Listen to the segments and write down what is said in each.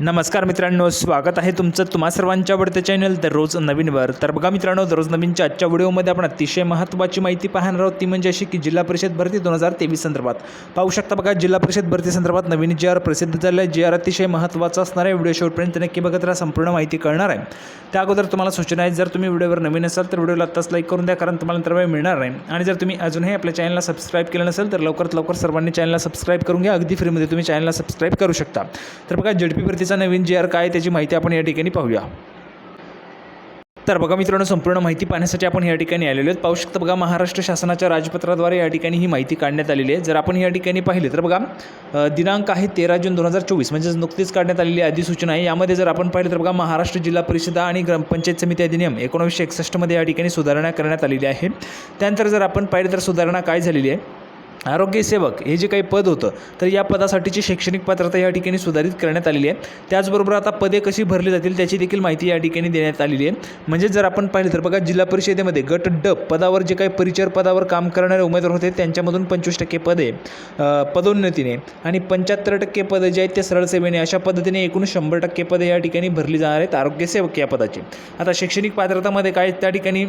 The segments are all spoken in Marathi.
नमस्कार मित्रांनो स्वागत आहे तुमचं तुम्हा सर्वांच्या आवडते चॅनल दररोज नवीनवर. तर बघा मित्रांनो दररोज नवीनच्या आजच्या व्हिडिओमध्ये आपण अतिशय महत्त्वाची माहिती पाहणार आहोत. ती म्हणजे अशी की जिल्हा परिषद भरती दोन हजार तेवीस संदर्भात. पाहू शकता बघा जिल्हा परिषद भरती संदर्भात नवीन जे आर प्रसिद्ध झालं आहे जे आर अतिशय महत्त्वाचा असणार आहे. व्हिडिओ शेवटपर्यंत नक्की बघत राहा संपूर्ण माहिती कळणार आहे. त्या अगोदर तुम्हाला सूचना आहे जर तुम्ही व्हिडिओवर नवीन असाल तर व्हिडिओला आत्ताच लाईक करून द्या कारण तुम्हाला नंतर वेळ मिळणार नाही. आणि जर तुम्ही अजूनही आपल्या चॅनलला सबस्क्राईब केलं नसेल तर लवकरात लवकर सर्वांनी चॅनलला सबस्क्राईब करून घ्या. अगदी फ्रीमध्ये तुम्ही चॅनलला सबस्क्राईब करू शकता. तर बघा झडपी भरतीचा नवीन जी आर काय त्याची माहिती आपण या ठिकाणी पाहूया. तर बघा मित्रांनो संपूर्ण माहिती पाहण्यासाठी आपण या ठिकाणी आलेलो आहेत. पाहू शकता बघा महाराष्ट्र शासनाच्या राजपत्राद्वारे या ठिकाणी ही माहिती काढण्यात आलेली आहे. जर आपण या ठिकाणी पाहिले तर बघा दिनांक आहे तेरा जून दोन हजार चोवीस. म्हणजेच नुकतीच काढण्यात आलेली अधिसूचना आहे. यामध्ये जर आपण पाहिलं तर बघा महाराष्ट्र जिल्हा परिषद आणि ग्रामपंचायत समिती अधिनियम एकोणीसशे एकसष्टमध्ये या ठिकाणी सुधारणा करण्यात आलेली आहे. त्यानंतर जर आपण पाहिलं तर सुधारणा काय झालेली आहे? आरोग्यसेवक हे जे काही पद होतं तर या पदासाठीची शैक्षणिक पात्रता या ठिकाणी सुधारित करण्यात आलेली आहे. त्याचबरोबर आता पदे कशी भरली जातील त्याची देखील माहिती या ठिकाणी देण्यात आलेली आहे. म्हणजे जर आपण पाहिलं तर बघा जिल्हा परिषदेमध्ये गट ड पदावर जे काही परिचर पदावर काम करणारे उमेदवार होते त्यांच्यामधून पंचवीस टक्के पदे पदोन्नतीने आणि पंच्याहत्तर टक्के पदं जे आहेत ते सरळ सेवेने अशा पद्धतीने एकूण शंभर टक्के पदे या ठिकाणी भरली जाणार आहेत आरोग्यसेवक या पदाची. आता शैक्षणिक पात्रतामध्ये काय त्या ठिकाणी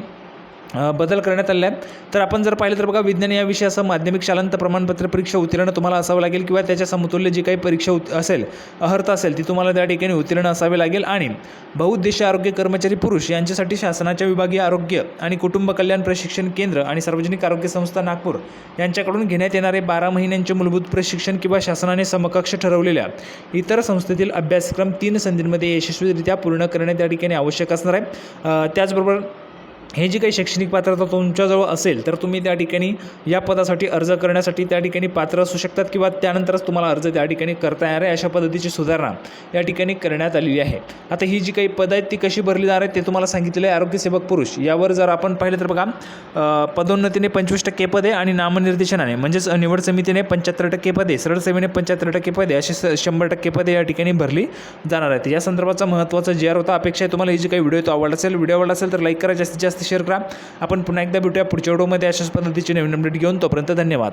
बदल करण्यात आले आहे तर आपण जर पाहिलं तर बघा विज्ञान या विषयाचं माध्यमिक शालांत प्रमाणपत्र परीक्षा उत्तीर्ण तुम्हाला असावं लागेल किंवा त्याच्या समतुल्य जी काही परीक्षा उत असेल अहर्त असेल ती तुम्हाला त्या ठिकाणी उत्तीर्ण असावे लागेल. आणि बहुउद्देशीय आरोग्य कर्मचारी पुरुष यांच्यासाठी शासनाच्या विभागीय आरोग्य आणि कुटुंब कल्याण प्रशिक्षण केंद्र आणि सार्वजनिक आरोग्य संस्था नागपूर यांच्याकडून घेण्यात येणारे बारा महिन्यांचे मूलभूत प्रशिक्षण किंवा शासनाने समकक्ष ठरवलेल्या इतर संस्थेतील अभ्यासक्रम तीन संधींमध्ये यशस्वीरित्या पूर्ण करणे त्या ठिकाणी आवश्यक असणार आहे. त्याचबरोबर हे जी काही शैक्षणिक पात्रता तुमच्याजवळ असेल तर तुम्ही त्या ठिकाणी या पदासाठी अर्ज करण्यासाठी त्या ठिकाणी पात्र असू शकतात किंवा त्यानंतरच तुम्हाला अर्ज त्या ठिकाणी करता येणार आहे अशा पद्धतीची सुधारणा या ठिकाणी करण्यात आलेली आहे. आता ही जी काही पदं आहेत ती कशी भरली जाणार आहेत ते तुम्हाला सांगितलेलं आहे आरोग्य सेवक पुरुष. यावर जर आपण पाहिलं तर बघा पदोन्नतीने पंचवीस टक्के पदे आणि नामनिर्देशनाने म्हणजेच निवड समितीने पंच्याहत्तर टक्के पदे सरळ सेवेने पंच्याहत्तर टक्के पदे अशी स- शंभर टक्के पदे या ठिकाणी भरली जाणार आहेत. या संदर्भाचा महत्त्वाचा जे आर होता अपेक्षा आहे तुम्हाला ही जी काही व्हिडिओ तो आवडला असेल व्हिडिओ आवडला असेल तर लाईक करा जास्तीत जास्त शेअर करा. आपण पुन्हा एकदा भेटूया पुढच्या व्हिडिओमध्ये. अशाच पद्धतीचे नवीन अपडेट घेऊन तोपर्यंत धन्यवाद.